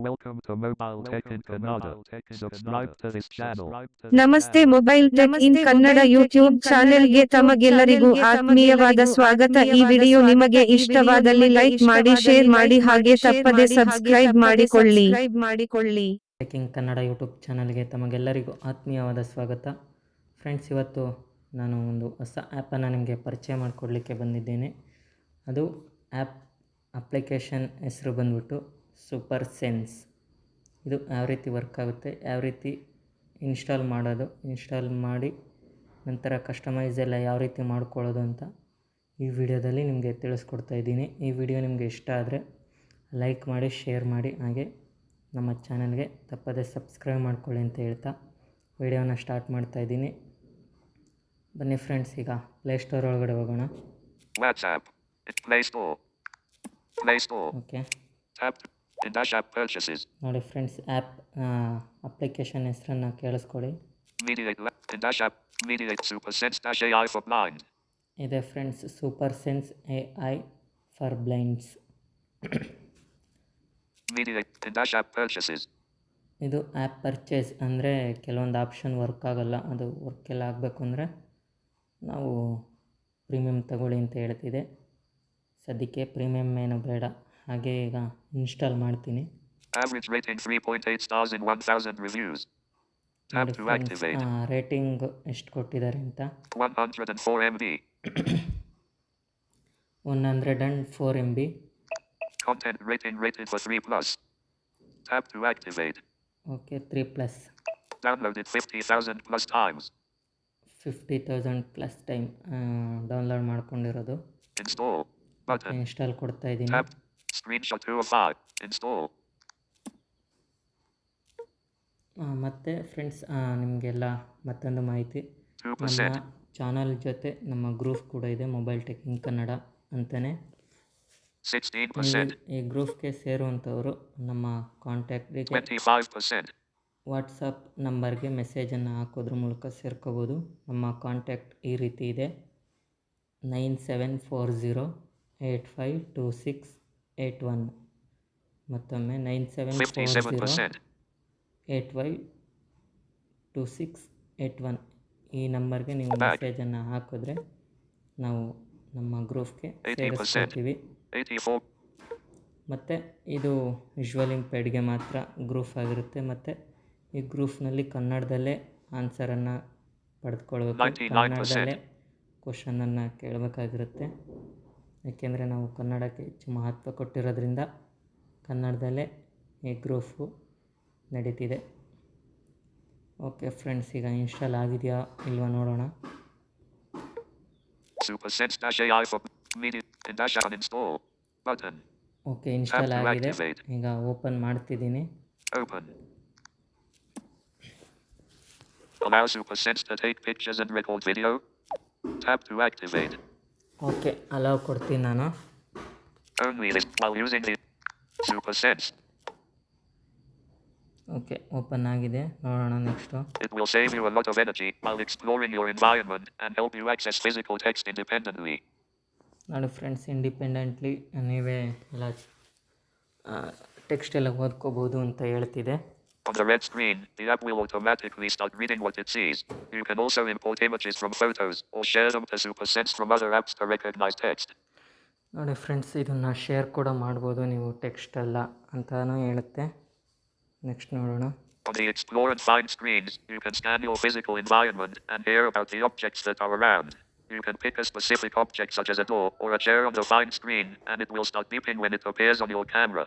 Welcome to Mobile Tech in Kannada. Subscribe to this channel. ನಮಸ್ತೆ mobile tech in Kannada YouTube ಚಾನೆಲ್ಗೆ ತಮಗೆಲ್ಲರಿಗೂ ಆತ್ಮೀಯವಾದ ಸ್ವಾಗತ. ಈ ವಿಡಿಯೋ ನಿಮಗೆ ಇಷ್ಟವಾದಲ್ಲಿ ಲೈಕ್ ಮಾಡಿ ಶೇರ್ ಮಾಡಿ ಹಾಗೆ ತಪ್ಪದೆ ಸಬ್ಸ್ಕ್ರೈಬ್ ಮಾಡಿಕೊಳ್ಳಿ ಮಾಡಿಕೊಳ್ಳಿ ಟೆಕಿಂಗ್ ಕನ್ನಡ ಯೂಟ್ಯೂಬ್ ಚಾನಲ್ಗೆ ತಮಗೆಲ್ಲರಿಗೂ ಆತ್ಮೀಯವಾದ ಸ್ವಾಗತ. ಫ್ರೆಂಡ್ಸ್ ಇವತ್ತು ನಾನು ಒಂದು ಹೊಸ ಆ್ಯಪನ್ನು ನಿಮಗೆ ಪರಿಚಯ ಮಾಡಿಕೊಡ್ಲಿಕ್ಕೆ ಬಂದಿದ್ದೇನೆ. ಅದು ಆ್ಯಪ್ ಅಪ್ಲಿಕೇಶನ್ ಹೆಸರು ಬಂದ್ಬಿಟ್ಟು ಸೂಪರ್ ಸೆನ್ಸ್. ಇದು ಯಾವ ರೀತಿ ವರ್ಕ್ ಆಗುತ್ತೆ ಯಾವ ರೀತಿ ಇನ್ಸ್ಟಾಲ್ ಮಾಡೋದು ಇನ್ಸ್ಟಾಲ್ ಮಾಡಿ ನಂತರ ಕಸ್ಟಮೈಸ್ ಎಲ್ಲ ಯಾವ ರೀತಿ ಮಾಡ್ಕೊಳ್ಳೋದು ಅಂತ ಈ ವಿಡಿಯೋದಲ್ಲಿ ನಿಮಗೆ ತಿಳಿಸ್ಕೊಡ್ತಾ ಇದ್ದೀನಿ. ಈ ವಿಡಿಯೋ ನಿಮಗೆ ಇಷ್ಟ ಆದರೆ ಲೈಕ್ ಮಾಡಿ ಶೇರ್ ಮಾಡಿ ಹಾಗೆ ನಮ್ಮ ಚಾನಲ್ಗೆ ತಪ್ಪದೆ ಸಬ್ಸ್ಕ್ರೈಬ್ ಮಾಡ್ಕೊಳ್ಳಿ ಅಂತ ಹೇಳ್ತಾ ವಿಡಿಯೋನ ಸ್ಟಾರ್ಟ್ ಮಾಡ್ತಾ ಇದ್ದೀನಿ. ಬನ್ನಿ ಫ್ರೆಂಡ್ಸ್ ಈಗ ಪ್ಲೇಸ್ಟೋರ್ ಒಳಗಡೆ ಹೋಗೋಣ. ಓಕೆ. Dash App Purchases. ನೋಡಿ ಫ್ರೆಂಡ್ಸ್ ಆ್ಯಪ್ ಅಪ್ಲಿಕೇಶನ್ ಹೆಸರನ್ನು ಕೇಳಿಸ್ಕೊಳ್ಳಿ Mediate. Dash App. Mediate Super Sense Dash AI for Blind. ಇದೆ friends super sense A I for blinds Mediate. Dash App Purchases. ಇದು ಆ್ಯಪ್ ಪರ್ಚೇಸ್ ಅಂದರೆ ಕೆಲವೊಂದು option work ಆಗಲ್ಲ ಅದು work ಎಲ್ಲ ಆಗಬೇಕು ಅಂದರೆ ನಾವು ಪ್ರೀಮಿಯಮ್ ತಗೊಳ್ಳಿ ಅಂತ ಹೇಳ್ತಿದೆ ಸದ್ಯಕ್ಕೆ ಪ್ರೀಮಿಯಮ್ ಏನು ಬೇಡ ಹಾಗೆ ಈಗ ಇನ್ಸ್ಟಾಲ್ ಮಾಡ್ತೀನಿ Average rating 3.8 stars in 1000 reviews. ನೋಡಿ to activate. ರೇಟಿಂಗ್ ಎಷ್ಟು ಕೊಟ್ಟಿದ್ದಾರೆ ಅಂತ 104 MB. One hundred and four M B Content rating rated for 3 plus. Tap to activate. Okay three plus Downloaded 50,000 plus times. Fifty thousand plus time download ಮಾಡ್ಕೊಂಡಿರೋದು Install. Button. Install ಕೊಡ್ತಾ ಇದ್ದೀನಿ Tap. Screenshot 2 of 5. Install. ಮತ್ತೆ friends ನಿಮಗೆಲ್ಲ ಮತ್ತೊಂದು ಮಾಹಿತಿ 2%. ನಮ್ಮ channel ಜೊತೆ ನಮ್ಮ ಗ್ರೂಪ್ ಕೂಡ ಇದೆ ಮೊಬೈಲ್ ಟೆಕ್ನಿಂಗ್ ಕನ್ನಡ ಅಂತಲೇ 16%. ಈ ಗ್ರೂಪ್ಗೆ ಸೇರುವಂಥವರು ನಮ್ಮ ಕಾಂಟ್ಯಾಕ್ಟಿಗೆ 25%. ವಾಟ್ಸಪ್ ನಂಬರ್ಗೆ ಮೆಸೇಜನ್ನು ಹಾಕೋದ್ರ ಮೂಲಕ ಸೇರ್ಕೋಬೋದು ನಮ್ಮ ಕಾಂಟ್ಯಾಕ್ಟ್ ಈ ರೀತಿ ಇದೆ nine seven four zero eight five two six eight one ಮತ್ತೊಮ್ಮೆ nine seven four 57%. Eight five two six eight one ಈ ನಂಬರ್ಗೆ ನೀವು. ಮೆಸೇಜನ್ನು ಹಾಕಿದ್ರೆ ನಾವು ನಮ್ಮ ಗ್ರೂಪ್ಗೆ 80%. ಸೇರಿಸ್ಕೊಳ್ತೀವಿ 84. ಮತ್ತು ಇದು ವಿಶ್ವಲಿಂಗ್ ಪೇಡ್ಗೆ ಮಾತ್ರ ಗ್ರೂಫ್ ಆಗಿರುತ್ತೆ ಮತ್ತು ಈ ಗ್ರೂಫ್ನಲ್ಲಿ ಕನ್ನಡದಲ್ಲೇ ಆನ್ಸರನ್ನು ಪಡೆದುಕೊಳ್ಬೇಕು 99%. ಕನ್ನಡದಲ್ಲೇ ಕ್ವಶನನ್ನು ಕೇಳಬೇಕಾಗಿರುತ್ತೆ ಯಾಕೆಂದರೆ ನಾವು ಕನ್ನಡಕ್ಕೆ ಹೆಚ್ಚು ಮಹತ್ವ ಕೊಟ್ಟಿರೋದ್ರಿಂದ ಕನ್ನಡದಲ್ಲೇ ಈ ಗ್ರೂಫು ನಡೀತಿದೆ. ಓಕೆ ಫ್ರೆಂಡ್ಸ್ ಈಗ ಇನ್ಸ್ಟಾಲ್ ಆಗಿದೆಯಾ ಇಲ್ವಾ ನೋಡೋಣ. ಓಕೆ ಇನ್ಸ್ಟಾಲ್ ಆಗಿದೆ. ಈಗ ಓಪನ್ ಮಾಡ್ತಿದ್ದೀನಿ. Allow Super Sense to take pictures and record video. Tap to activate. Okay allow ಕೊಡ್ತೀನಿ ನಾನು. ಓಕೆ ಓಪನ್ ಆಗಿದೆ. ನೋಡೋಣ next it will save you a lot of energy while exploring your environment and help you access physical text independently ನಾಳೆ friends independently ನೀವೇ ಎಲ್ಲ text ಎಲ್ಲ ಓದ್ಕೋಬಹುದು ಅಂತ ಹೇಳ್ತಿದೆ. On the red screen, the app will automatically start reading what it sees. You can also import images from photos or share them to SuperSense from other apps to recognize text. ನೋಡಿ friends ಇದನ್ನು share ಕೂಡ ಮಾಡ್ಬೋದು ನೀವು text ಎಲ್ಲ ಅಂತಲೂ ಹೇಳುತ್ತೆ next ನೋಡೋಣ On the Explore and Find screens, you can scan your physical environment and hear about the objects that are around. You can pick a specific object such as a door or a chair on the Find screen, and it will start beeping when it appears on your camera.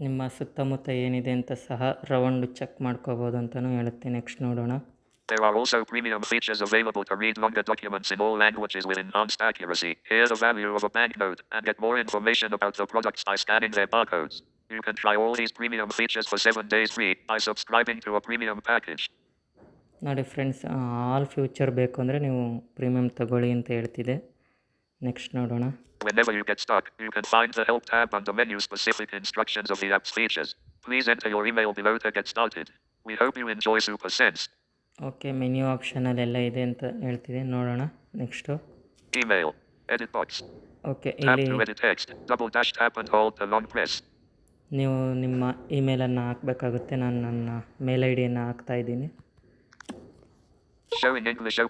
ನಿಮ್ಮ ಸುತ್ತಮುತ್ತ ಏನಿದೆ ಅಂತ ಸಹ round check ಮಾಡ್ಕೋಬೋದು ಅಂತಲೂ ಹೇಳುತ್ತೆ next ನೋಡೋಣ There are also premium features available to read longer documents in all languages with enhanced accuracy. Hear the value of a banknote and get more information about the products by scanning their barcodes. You can try all these premium features for 7 days free by subscribing to a premium package. ನೋಡಿ friends all future ಬೇಕು ಅಂದರೆ ನೀವು premium ತಗೊಳ್ಳಿ ಅಂತ ಹೇಳ್ತಿದೆ next ನೋಡೋಣ Whenever you get stuck, you can find the Help tab under menu specific instructions of the app's features. Please enter your email below to get started. We hope you enjoy Super Sense. Okay menu ಆಪ್ಷನಲ್ಲೆಲ್ಲ ಇದೆ ಅಂತ ಹೇಳ್ತಿದೆ ನೋಡೋಣ next Email. Edit box. Okay Tap ಇಲ್ಲಿ to edit text. Double dash tap and hold to long press. ನೀವು ನಿಮ್ಮ ಇಮೇಲನ್ನು ಹಾಕಬೇಕಾಗುತ್ತೆ ನಾನು ನನ್ನ ಮೇಲ್ ಐ ಡಿಯನ್ನು ಹಾಕ್ತಾಯಿದ್ದೀನಿ Showing English O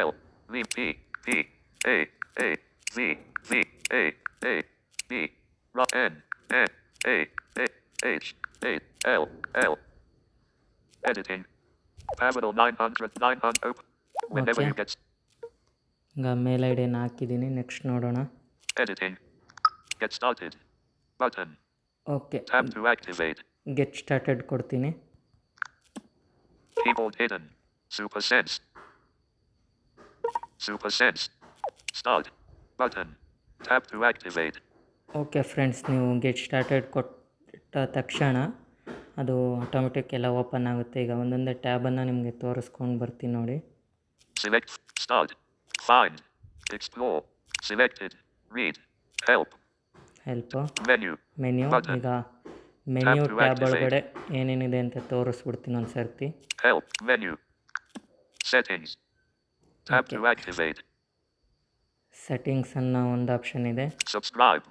L V P P A A V V A A B Ro N N A A H A L L Editing. Pivotal 900 900 open. Whenever Okay. you get ಈಗ ಮೇಲ್ I ಡಿಯನ್ನು ಹಾಕಿದ್ದೀನಿ next ನೋಡೋಣ editing. Get started. Button. Okay Tap to activate. Get started ಕೊಡ್ತೀನಿ Keyboard hidden. Super Sense. Super Sense. Start. Button. Tap to activate. Okay friends ನೀವು get started ಕೊಟ್ಟ ತಕ್ಷಣ ಅದು automatic ಎಲ್ಲ open ಆಗುತ್ತೆ ಈಗ ಒಂದೊಂದೇ ಟ್ಯಾಬನ್ನು ನಿಮಗೆ ತೋರಿಸ್ಕೊಂಡು ಬರ್ತೀನಿ ನೋಡಿ Select. Start. Find. Explore. Selected. Read. Help. Help. Menu. Menu Button. ಈಗ ಮೆನ್ಯು to ಟ್ಯಾಬ್ activate. ಒಳಗಡೆ ಏನೇನಿದೆ ಅಂತ ತೋರಿಸ್ಬಿಡ್ತೀನಿ ಒಂದು ಸರ್ತಿ Help. Menu. Settings. Tap Okay. to activate. Settings ಅನ್ನೋ ಒಂದು ಆಪ್ಷನ್ ಇದೆ. ಸಬ್ಸ್ಕ್ರೈಬ್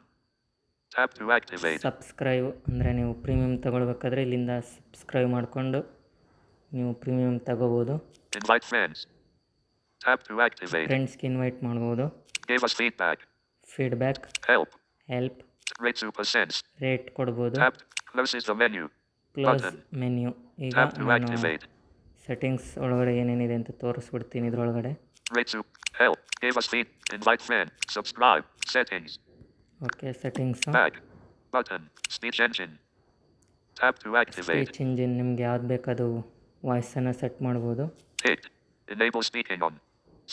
ಸಬ್ಸ್ಕ್ರೈಬ್ ಅಂದರೆ ನೀವು ಪ್ರೀಮಿಯಂ ತಗೊಳ್ಬೇಕಾದ್ರೆ ಇಲ್ಲಿಂದ ಸಬ್ಸ್ಕ್ರೈಬ್ ಮಾಡಿಕೊಂಡು ನೀವು ಪ್ರೀಮಿಯಂ ತಗೋಬೋದು. Invite friends tap to activate ಫ್ರೆಂಡ್ಸ್ಗೆ invite ಮಾಡ್ಬೋದು. Give us feedback feedback help help rate super sense rate ಕೊಡ್ಬೋದು. Tap close is the menu close menu ಈಗ ಟ್ಯಾಪ್ ಟು ಆಕ್ಟಿವೇಟ್ ಸೆಟ್ಟಿಂಗ್ಸ್ ಒಳಗಡೆ ಏನೇನಿದೆ ಅಂತ ತೋರಿಸ್ಬಿಡ್ತೀನಿ ಇದರೊಳಗಡೆ. ಓಕೆ ಸೆಟ್ಟಿಂಗ್ಸ್ ಸ್ಪೀಚ್ ಇಂಜಿನ್ ನಿಮ್ಗೆ ಯಾವ್ದು ಬೇಕು ವಾಯ್ಸನ್ನು ಸೆಟ್ ಮಾಡ್ಬೋದು.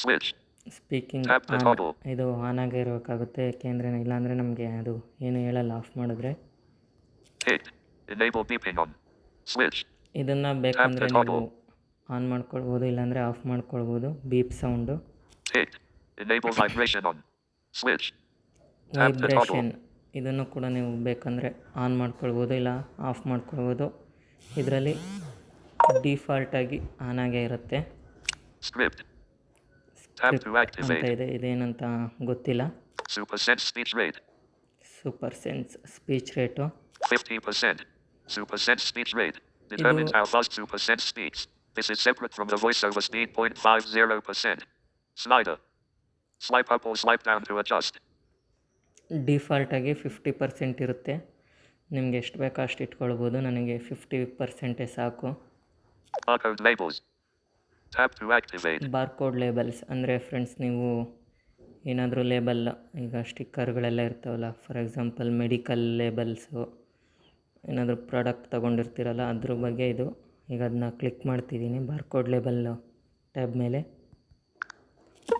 ಆನ್ ಸ್ಪೀಕಿಂಗ್ ಇದು ಆನ್ ಆಗೇ ಇರಬೇಕಾಗುತ್ತೆ ಕೇಂದ್ರ ಇಲ್ಲಾಂದ್ರೆ ನಮಗೆ ಅದು ಏನು ಹೇಳಲ್ಲ ಆಫ್ ಮಾಡಿದ್ರೆ. ಇದನ್ನ ಬೇಕಂದ್ರೆ ನೀವು ಆನ್ ಮಾಡ್ಕೊಳ್ಬೋದು ಇಲ್ಲಾಂದರೆ ಆಫ್ ಮಾಡ್ಕೊಳ್ಬೋದು ಬೀಪ್ ಸೌಂಡು. ವೈಬ್ರೇಷನ್ ಇದನ್ನು ಕೂಡ ನೀವು ಬೇಕಂದರೆ ಆನ್ ಮಾಡ್ಕೊಳ್ಬೋದು ಇಲ್ಲ ಆಫ್ ಮಾಡ್ಕೊಳ್ಬೋದು. ಇದರಲ್ಲಿ ಡಿಫಾಲ್ಟ್ ಆಗಿ ಆನ್ ಆಗೇ ಇರುತ್ತೆ. ಇದೆ ಇದೇನಂತ ಗೊತ್ತಿಲ್ಲ. Super sense speech rate super sense speech rate fifty percent super sense speech rate super sense speech This is separate from the voiceover speed 0.50%. Slider. Swipe up or swipe down to adjust. ಡಿಫಾಲ್ಟಾಗಿ fifty percent ಇರುತ್ತೆ ನಿಮ್ಗೆ ಎಷ್ಟು ಬೇಕೋ ಅಷ್ಟು ಇಟ್ಕೊಳ್ಬೋದು ನನಗೆ fifty ಪರ್ಸೆಂಟೇ ಸಾಕು Barcode labels. Tap to activate. Barcode labels ಅಂದರೆ friends ನೀವು ಏನಾದರೂ ಲೇಬಲ್ ಈಗ ಸ್ಟಿಕ್ಕರ್ಗಳೆಲ್ಲ ಇರ್ತಾವಲ್ಲ ಫಾರ್ ಎಕ್ಸಾಂಪಲ್ ಮೆಡಿಕಲ್ ಲೇಬಲ್ಸು ಏನಾದರೂ ಪ್ರಾಡಕ್ಟ್ ತೊಗೊಂಡಿರ್ತೀರಲ್ಲ ಅದ್ರ ಬಗ್ಗೆ ಇದು ಈಗ ಅದನ್ನ ಕ್ಲಿಕ್ ಮಾಡ್ತಿದ್ದೀನಿ ಬಾರ್ಕೋಡ್ ಲೇಬಲ್ ಟ್ಯಾಬ್ ಮೇಲೆ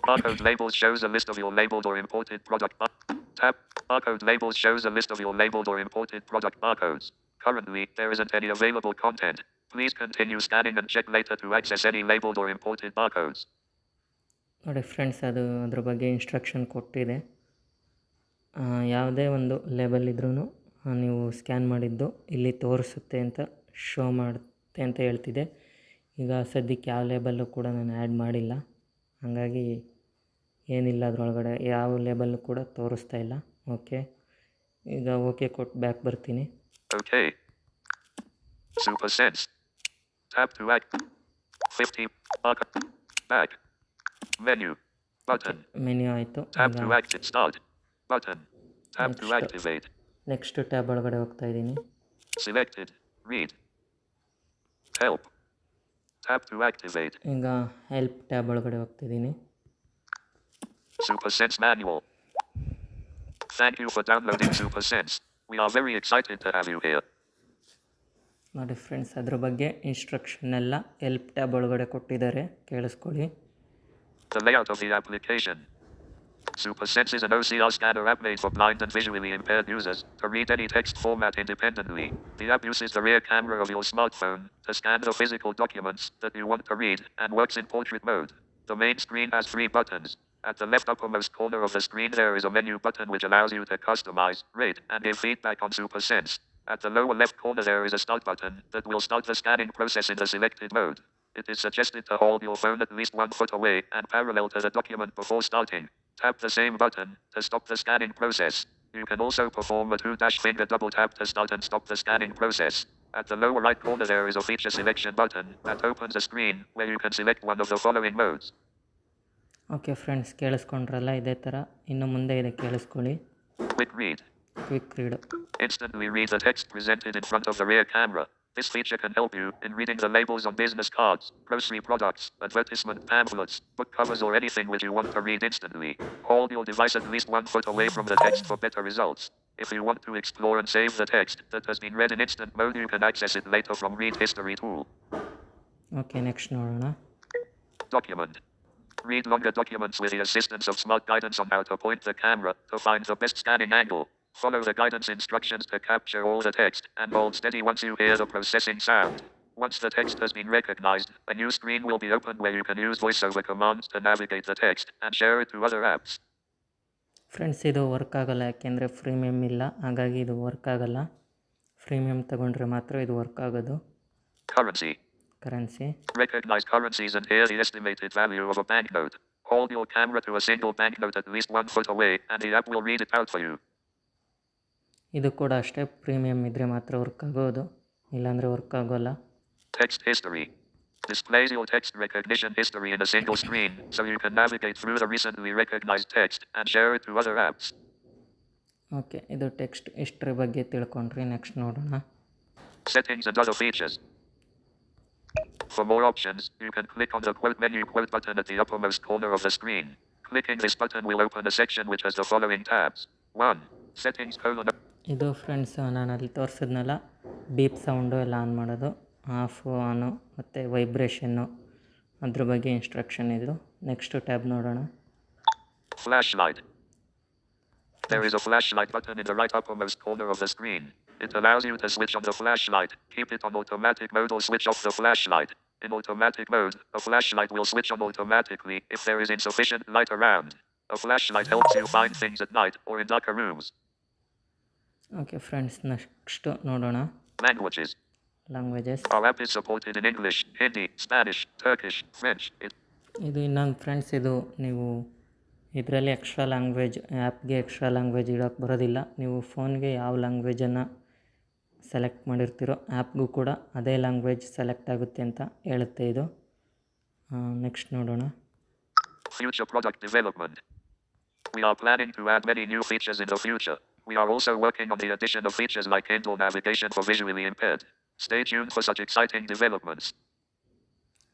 Barcode labels shows a list of your labeled or imported product. Bar- tab. Barcode labels shows a list of your labeled or imported product barcodes. Currently, there isn't any available content. Please continue scanning and check later to access any labeled or imported barcodes. ನೋಡಿ friends ಅದು ಅದ್ರ ಬಗ್ಗೆ instruction ಕೊಟ್ಟಿದೆ ಯಾವುದೇ ಒಂದು label ಇದ್ರೂ ನೀವು scan ಮಾಡಿದ್ದು ಇಲ್ಲಿ ತೋರಿಸುತ್ತೆ ಅಂತ ಶೋ ಮಾಡುತ್ತೆ ಅಂತ ಹೇಳ್ತಿದೆ ಈಗ ಸದ್ಯಕ್ಕೆ ಯಾವ ಲೇಬಲ್ಲು ಕೂಡ ನಾನು ಆ್ಯಡ್ ಮಾಡಿಲ್ಲ ಹಾಗಾಗಿ ಏನಿಲ್ಲ ಅದರೊಳಗಡೆ ಯಾವ ಲೇಬಲ್ಲು ಕೂಡ ತೋರಿಸ್ತಾ ಇಲ್ಲ ಓಕೆ ಈಗ ಓಕೆ ಕೊಟ್ಟು ಬ್ಯಾಕ್ ಬರ್ತೀನಿ okay super sense tap to back 50. Barcode. Back. Menu. Button. Menu ಆಯಿತು tap to to active button tap to activate. Next tab ಒಳಗಡೆ ಹೋಗ್ತಾ ಇದ್ದೀನಿ selected Read. Help. Tap to activate. ಈಗ ಹೆಲ್ಪ್ ಟ್ಯಾಬ್ ಒಳಗಡೆ ಹೋಗ್ತಿದ್ದೀನಿ Super Sense Manual. Thank you for downloading Super Sense. We are very excited to have you here. ನೋಡಿ friends ಅದ್ರ ಬಗ್ಗೆ instruction ಎಲ್ಲ ಹೆಲ್ಪ್ ಟ್ಯಾಬ್ ಒಳಗಡೆ ಕೊಟ್ಟಿದ್ದಾರೆ ಕೇಳಿಸ್ಕೊಳ್ಳಿ The layout of the application. SuperSense is an OCR scanner app made for blind and visually impaired users to read any text format independently. The app uses the rear camera of your smartphone to scan the physical documents that you want to read and works in portrait mode. The main screen has three buttons. At the left uppermost corner of the screen, there is a menu button which allows you to customize, rate, and give feedback on SuperSense. At the lower left corner, there is a start button that will start the scanning process in the selected mode. It is suggested to hold your phone at least one foot away and parallel to the document before starting. Tap the same button to stop the scanning process. You can also perform a two dash finger double tap to start and stop the scanning process. At the lower right corner, there is a feature selection button that opens a screen where you can select one of the following modes. Okay friends ಕೇಳಿಸ್ಕೊಂಡ್ರಲ್ಲ ಇದೇ ಥರ ಇನ್ನು ಮುಂದೆ ಇದೆ ಕೇಳಿಸ್ಕೊಳ್ಳಿ Quick read. Quick read Instantly read the text presented in front of the rear camera. This feature can help you in reading the labels on business cards, grocery products, advertisement pamphlets, book covers, or anything which you want to read instantly. Hold your device at least one foot away from the text for better results. If you want to explore and save the text that has been read in instant mode, you can access it later from Read History tool. Okay next ನೋಡೋಣ Document. Read longer documents with the assistance of smart guidance on how to point the camera to find the best scanning angle. Follow the guidance instructions to capture all the text and hold steady once you hear the processing sound. Once the text has been recognized, a new screen will be opened where you can use voiceover commands to navigate the text and share it to other apps. Friends ಇದು work ಆಗಲ್ಲ ಯಾಕೆಂದರೆ freemium ಇಲ್ಲ ಹಾಗಾಗಿ ಇದು work ಆಗಲ್ಲ freemium ತಗೊಂಡ್ರೆ ಮಾತ್ರ ಇದು ವರ್ಕ್ ಆಗೋದು Currency. Currency Recognize currencies and hear the estimated value of a banknote. Hold your camera to a single banknote at least one foot away, and the app will read it out for you. ಇದು ಕೂಡ ಅಷ್ಟೇ premium ಇದ್ದರೆ ಮಾತ್ರ work ಆಗೋದು ಇಲ್ಲಾಂದರೆ work ಆಗೋಲ್ಲ Text history. Displays your text recognition history in a single screen, so you can navigate through the recently recognized text and share it to other apps. Okay ಇದು text history ಬಗ್ಗೆ ತಿಳ್ಕೊಂಡ್ರಿ next ನೋಡೋಣ Settings and other features. For more options, you can click on the quote menu quote button at the uppermost corner of the screen. Clicking this button will open a section which has the following tabs. 1. Settings colon. ಇದು friends ನಾನು ಅಲ್ಲಿ ತೋರಿಸಿದ್ನಲ್ಲ beep sound ಎಲ್ಲ on ಮಾಡೋದು off on ಮತ್ತು ವೈಬ್ರೇಷನ್ನು ಅದ್ರ ಬಗ್ಗೆ ಇನ್ಸ್ಟ್ರಕ್ಷನ್ ಇದು ನೆಕ್ಸ್ಟ್ ಟ್ಯಾಬ್ ನೋಡೋಣ Flashlight. There is a flashlight button in the right uppermost corner of the screen. It allows you to switch on the flashlight, keep it on automatic mode, or switch off the flashlight. In automatic mode, a flashlight will switch on automatically if there is insufficient light around. A flashlight helps you find things at night or in darker rooms. Okay friends next ನೋಡೋಣ. Languages languages all app is supported in English Hindi Spanish, Turkish, French ಇದು ಇನ್ನೊಂದು friends ಇದು ನೀವು ಇದರಲ್ಲಿ extra language ಆ್ಯಪ್ಗೆ extra language ಇಡೋಕ್ಕೆ ಬರೋದಿಲ್ಲ. ನೀವು ಫೋನ್ಗೆ ಯಾವ ಲ್ಯಾಂಗ್ವೇಜನ್ನು ಸೆಲೆಕ್ಟ್ ಮಾಡಿರ್ತೀರೋ ಆ್ಯಪ್ಗೂ ಕೂಡ ಅದೇ ಲ್ಯಾಂಗ್ವೇಜ್ ಸೆಲೆಕ್ಟ್ ಆಗುತ್ತೆ ಅಂತ ಹೇಳುತ್ತೆ ಇದು. ನೆಕ್ಸ್ಟ್ ನೋಡೋಣ. Future product development We are planning to add many new features in the future. We are also working on the addition of features like indoor navigation for visually impaired. Stay tuned for such exciting developments.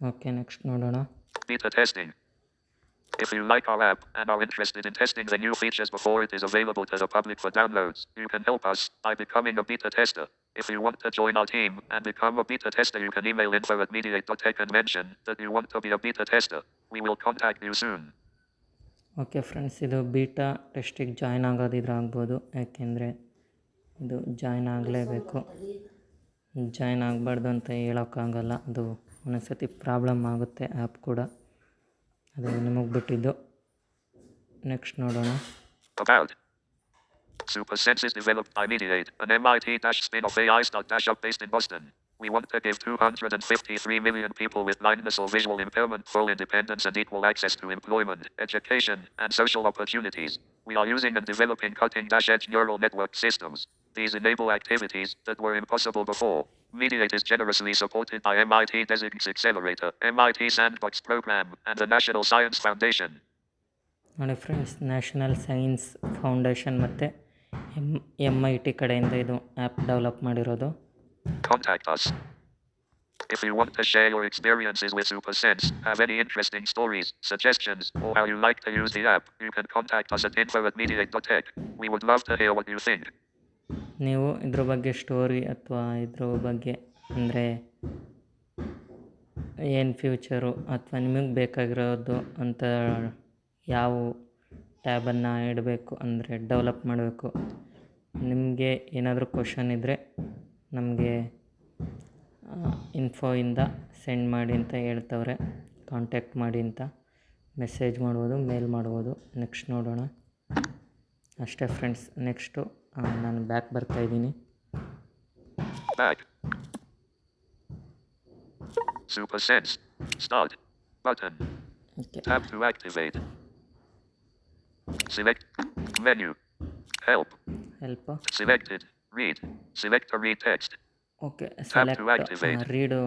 Okay next ನೋಡೋಣ Beta testing. If you like our app and are interested in testing the new features before it is available to the public for downloads, you can help us by becoming a beta tester. If you want to join our team and become a beta tester, you can email info at mediate.tech and mention that you want to be a beta tester. We will contact you soon. Okay friends ಇದು beta ಟೆಸ್ಟಿಗೆ join ಆಗೋದಿದ್ರೆ ಆಗ್ಬೋದು ಯಾಕೆಂದರೆ ಇದು join ಆಗಲೇಬೇಕು. Join ಆಗಬಾರ್ದು ಅಂತ ಹೇಳೋಕ್ಕಾಗಲ್ಲ. ಅದು ಒಂದೊಂದ್ಸತಿ ಪ್ರಾಬ್ಲಮ್ ಆಗುತ್ತೆ ಆ್ಯಪ್ ಕೂಡ. ಅದು ನಿಮಗೆ ಬಿಟ್ಟಿದ್ದು. ನೆಕ್ಸ್ಟ್ ನೋಡೋಣ. Super Sense is developed by Mediate, an MIT spin-off AI startup based in Boston. We want to give 253 million people with blindness or visual impairment full independence and equal access to employment, education, and social opportunities. We are using and developing cutting-edge neural network systems. These enable activities that were impossible before. Mediate is generously supported by MIT Designs Accelerator, MIT Sandbox Program, and the National Science Foundation. ನೋಡಿ friends national science foundation ಮತ್ತು M M I T ಕಡೆಯಿಂದ ಇದು app develop ಮಾಡಿರೋದು Contact us. If you want to share your experiences with SuperSense, have any interesting stories, suggestions, or how you like to use the app, you can contact us at info at mediate.tech. We would love to hear what you think. ನೀವು ಇದ್ರ ಬಗ್ಗೆ story ಅಥವಾ ಇದ್ರ ಬಗ್ಗೆ ಅಂದರೆ ಏನು future ಅಥವಾ ನಿಮಗೆ ಬೇಕಾಗಿರೋದು ಅಂತ ಯಾವ ಟ್ಯಾಬನ್ನು ಇಡಬೇಕು ಅಂದರೆ ಡೆವಲಪ್ ಮಾಡಬೇಕು ನಿಮಗೆ ಏನಾದರೂ ಕ್ವಶನ್ ಇದ್ದರೆ ನಮಗೆ ಇನ್ಫೋ ಸೆಂಡ್ ಮಾಡಿ ಅಂತ ಹೇಳ್ತವ್ರೆ. ಕಾಂಟ್ಯಾಕ್ಟ್ ಮಾಡಿ ಅಂತ ಮೆಸೇಜ್ ಮಾಡ್ಬೋದು ಮೇಲ್ ಮಾಡ್ಬೋದು. ನೆಕ್ಸ್ಟ್ ನೋಡೋಣ. ಅಷ್ಟೇ ಫ್ರೆಂಡ್ಸ್ ನೆಕ್ಸ್ಟು ನಾನು ಬ್ಯಾಕ್ ಬರ್ತಾ ಇದ್ದೀನಿ. Okay help help read select ಇದೆ ವಿ to okay to select activate. Read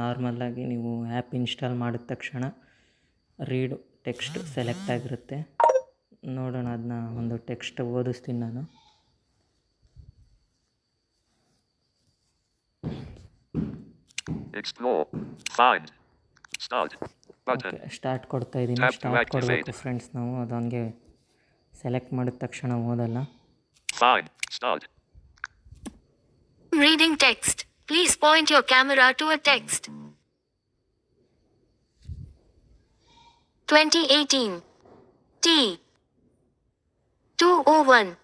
ನಾರ್ಮಲಾಗಿ ನೀವು ಆ್ಯಪ್ ಇನ್ಸ್ಟಾಲ್ ಮಾಡಿದ ತಕ್ಷಣ ರೀಡ್ ಟೆಕ್ಸ್ಟ್ ಸೆಲೆಕ್ಟ್ ಆಗಿರುತ್ತೆ ನೋಡೋಣ ಅದನ್ನ ಒಂದು ಟೆಕ್ಸ್ಟ್ ಓದಿಸ್ತೀನಿ ನಾನು Explore. Find. Start. Button. Okay start ಕೊಡ್ತಾ ಇದ್ದೀನಿ Tap to ಸ್ಟಾರ್ಟ್ activate. ಕೊಡಬೇಕು ಫ್ರೆಂಡ್ಸ್ ನಾವು ಅದು ಹಂಗೆ ಸೆಲೆಕ್ಟ್ ಮಾಡಿದ ತಕ್ಷಣ ಓದಲ್ಲ Find. Start. Reading text. Please point your camera to a text. 2018. T. 201.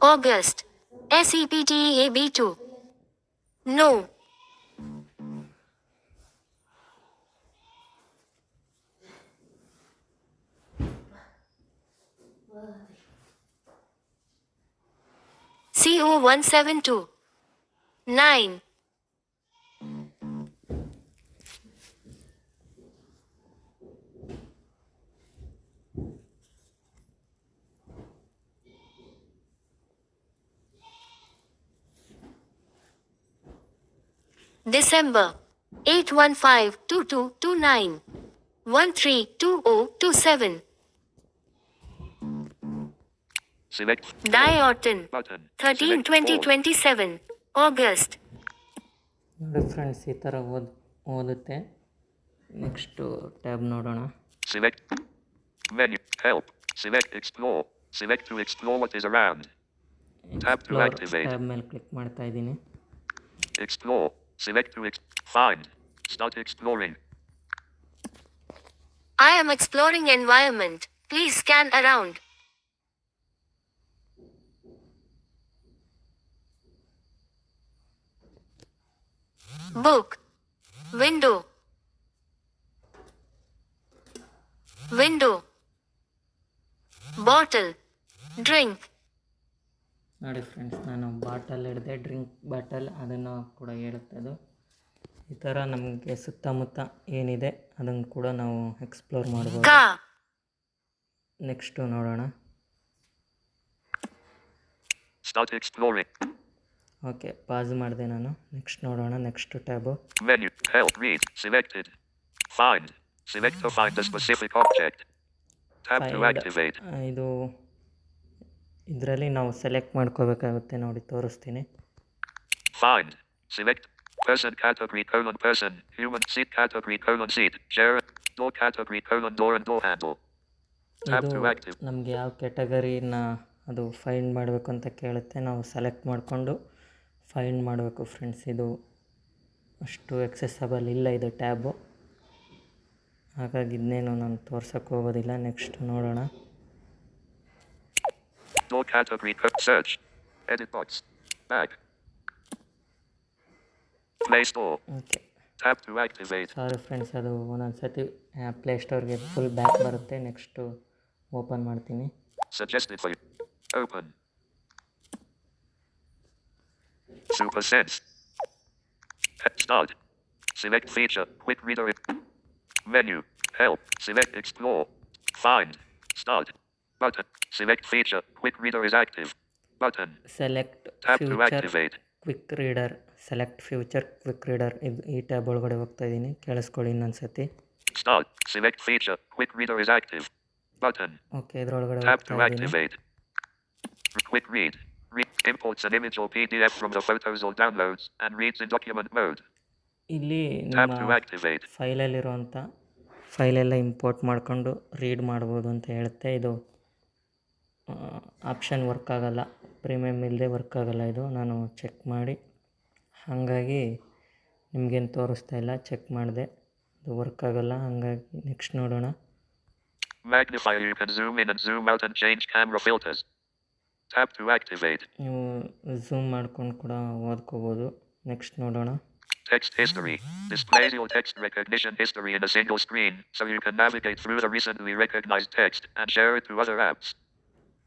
August. E SEPTEAB2. No. CO172. 9. December 8152229 132027 Select. Diorton Button. 13 Select 20 all. 27 August ನೋಡಿ ಫ್ರೆಂಡ್ಸ್ ಈ ಥರ ಓದ್ ಓದುತ್ತೆ ನೆಕ್ಸ್ಟು ಟ್ಯಾಬ್ ನೋಡೋಣ Select. Menu. Help. Select explore. Select to explore what is around. Tap to activate. Tab ಮೇಲೆ click ಮಾಡ್ತಾ ಇದ್ದೀನಿ Explore. Select to ex- find. Start exploring. I am exploring environment. Please scan around. Book. Window. Window. Bottle. Drink. ನೋಡಿ friends ನಾನು bottle ಹಿಡಿದೆ drink bottle ಅದನ್ನು ಕೂಡ ಹೇಳುತ್ತೆ ಅದು ಈ ಥರ ನಮಗೆ ಸುತ್ತಮುತ್ತ ಏನಿದೆ ಅದನ್ನು ಕೂಡ ನಾವು ಎಕ್ಸ್ಪ್ಲೋರ್ ಮಾಡ್ಬೋದು. ನೆಕ್ಸ್ಟು ನೋಡೋಣ Start exploring. ಓಕೆ ಪಾಸ್ ಮಾಡಿದೆ ನಾನು ನೆಕ್ಸ್ಟ್ ನೋಡೋಣ next tab Menu. Help. Read. Selected. Find. Select to find a specific object. Tap to Find. activate. ಇದು ಇದರಲ್ಲಿ ನಾವು ಸೆಲೆಕ್ಟ್ ಮಾಡ್ಕೋಬೇಕಾಗುತ್ತೆ ನೋಡಿ ತೋರಿಸ್ತೀನಿ Find. Select. Person category colon person. Human seat category colon seat. Chair. Door category colon door and door handle. Tap ಇದು to active. ನಮಗೆ ಯಾವ ಕ್ಯಾಟಗರಿನ ಅದು ಫೈಂಡ್ ಮಾಡಬೇಕು ಅಂತ ಕೇಳುತ್ತೆ ನಾವು ಸೆಲೆಕ್ಟ್ ಮಾಡಿಕೊಂಡು ಫೈಂಡ್ ಮಾಡಬೇಕು ಫ್ರೆಂಡ್ಸ್ ಇದು. ಅಷ್ಟು ಎಕ್ಸೆಸಬಲ್ ಇಲ್ಲ ಇದು ಟ್ಯಾಬು. ಹಾಗಾಗಿ ಇದನ್ನೇನು ನಾನು ತೋರ್ಸೋಕ್ಕೆ ಹೋಗೋದಿಲ್ಲ. ನೆಕ್ಸ್ಟ್ ನೋಡೋಣ. ಓಕೆ. ಸಾರಿ ಫ್ರೆಂಡ್ಸ್ ಅದು ಒಂದೊಂದು ಸತಿ ಪ್ಲೇಸ್ಟೋರ್ಗೆ ಫುಲ್ ಬ್ಯಾಕ್ ಬರುತ್ತೆ. ನೆಕ್ಸ್ಟು ಓಪನ್ ಮಾಡ್ತೀನಿ. Super Sense. Start. Select feature. Quick reader. Menu. Help. Select explore. Find. Start. Button. Select feature. Quick reader is active. Button. Select Tap to feature activate. Quick reader select feature quick reader ಇದು ಈ tab ಒಳಗಡೆ ಹೋಗ್ತಾ ಇದ್ದೀನಿ ಕೇಳಿಸ್ಕೊಳ್ಳಿ ಇನ್ನೊಂದು ಸತಿ Start. Select feature. Quick reader is active. Button. Okay ಇದರೊಳಗಡೆ Tap to ಹೋಗ್ತಾ ಇದ್ದೀನಿ activate. Read. Read imports an image or PDF from the photos or downloads and reads in document mode. ಇಲ್ಲಿ Tap to ನಿಮ್ಮ activate. ಫೈಲಲ್ಲಿರುವಂಥ ಫೈಲೆಲ್ಲ import ಮಾಡಿಕೊಂಡು read ಮಾಡ್ಬೋದು ಅಂತ ಹೇಳುತ್ತೆ ಇದು ಆಪ್ಷನ್ ವರ್ಕ್ ಆಗಲ್ಲ ಪ್ರೀಮಿಯಮ್ ಇಲ್ಲದೆ ವರ್ಕ್ ಆಗಲ್ಲ ಇದು ನಾನು ಚೆಕ್ ಮಾಡಿ ಹಾಗಾಗಿ ನಿಮಗೇನು ತೋರಿಸ್ತಾ ಇಲ್ಲ ಚೆಕ್ ಮಾಡಿದೆ ಇದು ವರ್ಕ್ ಆಗಲ್ಲ ಹಾಗಾಗಿ ನೆಕ್ಸ್ಟ್ ನೋಡೋಣ Magnifier you can zoom in and zoom out and change camera filters. Tap to activate. ನೀವು ಝೂಮ್ ಮಾಡ್ಕೊಂಡು ಕೂಡ ಓದ್ಕೋಬೋದು ನೆಕ್ಸ್ಟ್ ನೋಡೋಣ Text history. Displays your text recognition history in a single screen, so you can navigate through the recently recognized text and share it to other apps.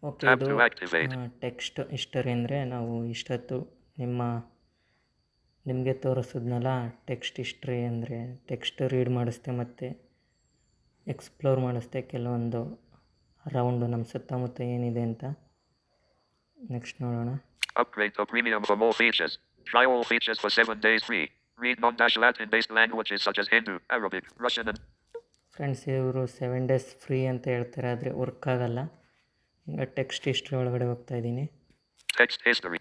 Okay Tap ಇದು to activate. Text history ಅಂದರೆ ನಾವು ಇಷ್ಟೊತ್ತು ನಿಮ್ಮ ನಿಮಗೆ ತೋರಿಸಿದ್ನಲ್ಲ text history ಅಂದರೆ text read ಮಾಡಿಸ್ತೆ ಮತ್ತು ಎಕ್ಸ್ಪ್ಲೋರ್ ಮಾಡಿಸ್ತೆ ಕೆಲವೊಂದು ರೌಂಡು ನಮ್ಮ ಸುತ್ತಮುತ್ತ ಏನಿದೆ ಅಂತ ನೆಕ್ಸ್ಟ್ ನೋಡೋಣ Upgrade to premium for more features. Try all features for seven days free. Read non-Latin based languages such as Hindu, Arabic, Russian and friends ಇವರು ಸೆವೆನ್ ಡೇಸ್ ಫ್ರೀ ಅಂತ ಹೇಳ್ತಾರೆ ಆದರೆ ವರ್ಕ್ ಆಗಲ್ಲ ಈಗ ಟೆಕ್ಸ್ಟ್ ಹಿಸ್ಟ್ರಿ ಒಳಗಡೆ ಹೋಗ್ತಾ ಇದ್ದೀನಿ text history.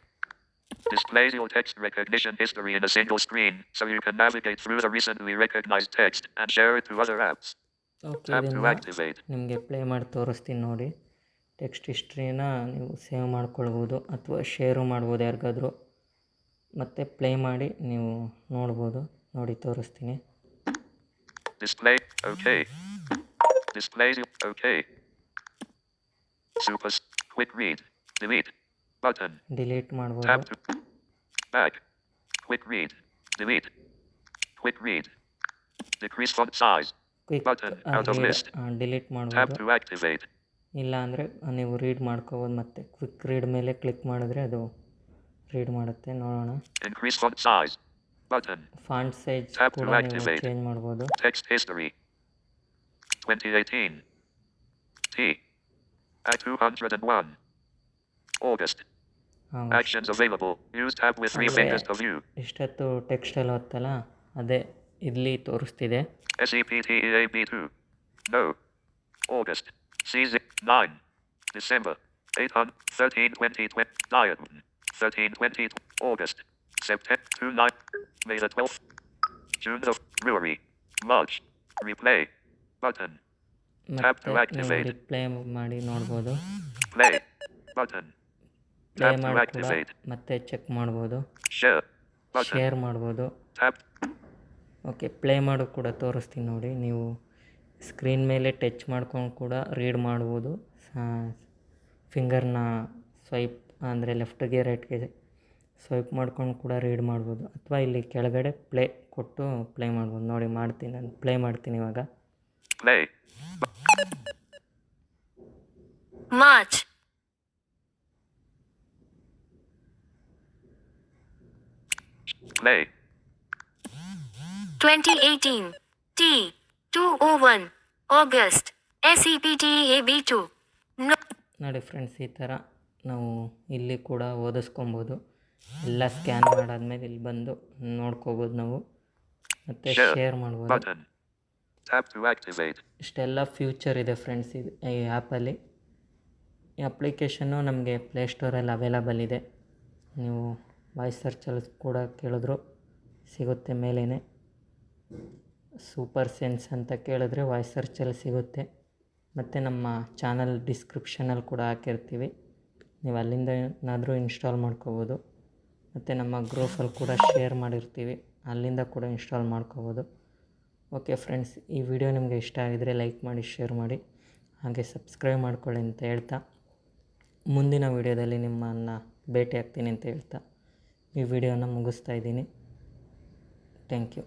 Displays your text recognition history in a single screen, so you can navigate through the recently recognized text and share it to other apps. Okay Tap to ಇದನ್ನು activate. ನಿಮಗೆ play ಮಾಡಿ ತೋರಿಸ್ತೀನಿ ನೋಡಿ text ಹಿಸ್ಟ್ರಿನ ನೀವು save ಮಾಡ್ಕೊಳ್ಬೋದು ಅಥವಾ share ಮಾಡ್ಬೋದು ಯಾರಿಗಾದರೂ ಮತ್ತು ಪ್ಲೇ ಮಾಡಿ ನೀವು ನೋಡ್ಬೋದು ನೋಡಿ ತೋರಿಸ್ತೀನಿ display okay display okay Super. Quick read. Delete. Button. Delete ಮಾಡ್ಬೋದು back quick read. Delete. Quick read. Decrease font size. Quick button, out of list delete ಮಾಡ್ಬೋದು ಮಾಡ್ಬೋದು ಟು activate. ಇಲ್ಲ ಅಂದರೆ ನೀವು ರೀಡ್ ಮಾಡ್ಕೊಬೋದು ಮತ್ತೆ ಕ್ವಿಕ್ ರೀಡ್ ಮೇಲೆ ಕ್ಲಿಕ್ ಮಾಡಿದ್ರೆ ಅದು ರೀಡ್ ಮಾಡುತ್ತೆ ನೋಡೋಣ. Ten piece back font size up change ಮಾಡ್ಬೋದು. Text face the week these I ಥೀನ್ ಥೀ ಆಯ್ತು ಆಚೆ ದ ಬಾ ಹೋಗ್ ಅಷ್ಟೆ ಹಾಂ ಆಚು ಅದೇ ಇಲ್ಲಿ ತೋರಿಸ್ತಿದೆ. ಎಸ್ ಸಿ ಬಿ ರಿ I B SEPTEAB2. No. August. CZ 9. December. 800. 13 20 20. Diamond. 13 20. August. September 2 9. May the 12th. June the Brewery. March. Replay. Button. Tap to activate. Reply ಮಾಡಿ ನೋಡ್ಬೋದು Play. Button. Play Tap to ಮಾಡಿ ಕೂಡ activate. ಮತ್ತೆ check ಮಾಡ್ಬೋದು Share. Button. Share ಮಾಡ್ಬೋದು Tap. Okay play ಮಾಡು ಕೂಡ ತೋರಿಸ್ತೀನಿ ನೋಡಿ ನೀವು ಸ್ಕ್ರೀನ್ ಮೇಲೆ ಟಚ್ ಮಾಡ್ಕೊಂಡು ಕೂಡ ರೀಡ್ ಮಾಡ್ಬೋದು ಫಿಂಗರ್ನ ಸ್ವೈಪ್ ಅಂದರೆ ಲೆಫ್ಟ್ಗೆ ರೈಟ್ಗೆ ಸ್ವೈಪ್ ಮಾಡ್ಕೊಂಡು ಕೂಡ ರೀಡ್ ಮಾಡ್ಬೋದು ಅಥವಾ ಇಲ್ಲಿ ಕೆಳಗಡೆ ಪ್ಲೇ ಕೊಟ್ಟು ಪ್ಲೇ ಮಾಡ್ಬೋದು ನೋಡಿ ಮಾಡ್ತೀನಿ ನಾನು ಪ್ಲೇ ಮಾಡ್ತೀನಿ ಇವಾಗ Play. March. Play. 2018. T. 201. August. E SEPTAB2. No. ನೋಡಿ ಫ್ರೆಂಡ್ಸ್ ಈ ಥರ ನಾವು ಇಲ್ಲಿ ಕೂಡ ಓದಿಸ್ಕೊಬೋದು ಎಲ್ಲ ಸ್ಕ್ಯಾನ್ ಮಾಡಾದ್ಮೇಲೆ ಇಲ್ಲಿ ಬಂದು ನೋಡ್ಕೋಬೋದು ನಾವು ಮತ್ತು. ಶೇರ್ ಮಾಡ್ಬೋದು Button. Tap to ಇಷ್ಟೆಲ್ಲ ಫ್ಯೂಚರ್ ಇದೆ ಫ್ರೆಂಡ್ಸ್ ಇದು ಈ ಆ್ಯಪಲ್ಲಿ ಈ ಅಪ್ಲಿಕೇಶನ್ನು ನಮಗೆ ಪ್ಲೇಸ್ಟೋರಲ್ಲಿ ಅವೈಲಬಲ್ ಇದೆ ನೀವು ವಾಯ್ಸ್ ಸರ್ಚಲ್ಲಿ ಕೂಡ ಕೇಳಿದ್ರು ಸಿಗುತ್ತೆ ಮೇಲೇ ಸೂಪರ್ ಸೆನ್ಸ್ ಅಂತ ಕೇಳಿದ್ರೆ ವಾಯ್ಸ್ ಸರ್ಚಲ್ಲಿ ಸಿಗುತ್ತೆ. ಮತ್ತು ನಮ್ಮ ಚಾನಲ್ ಡಿಸ್ಕ್ರಿಪ್ಷನಲ್ಲಿ ಕೂಡ ಹಾಕಿರ್ತೀವಿ. ನೀವು ಅಲ್ಲಿಂದ ಏನಾದರೂ ಇನ್ಸ್ಟಾಲ್ ಮಾಡ್ಕೋಬೋದು. ಮತ್ತು ನಮ್ಮ ಗ್ರೂಪಲ್ಲಿ ಕೂಡ ಶೇರ್ ಮಾಡಿರ್ತೀವಿ. ಅಲ್ಲಿಂದ ಕೂಡ ಇನ್ಸ್ಟಾಲ್ ಮಾಡ್ಕೋಬೋದು. ಓಕೆ ಫ್ರೆಂಡ್ಸ್, ಈ ವಿಡಿಯೋ ನಿಮಗೆ ಇಷ್ಟ ಆಗಿದರೆ ಲೈಕ್ ಮಾಡಿ, ಶೇರ್ ಮಾಡಿ. ಹಾಗೆ ಸಬ್ಸ್ಕ್ರೈಬ್ ಮಾಡ್ಕೊಳ್ಳಿ ಅಂತ ಹೇಳ್ತಾ. ಮುಂದಿನ ವಿಡಿಯೋದಲ್ಲಿ ನಿಮ್ಮನ್ನು ಭೇಟಿ ಆಗ್ತೀನಿ ಅಂತ ಹೇಳ್ತಾ. ಈ ವಿಡಿಯೋನ ಮುಗಿಸ್ತಾ ಇದ್ದೀನಿ. Thank you.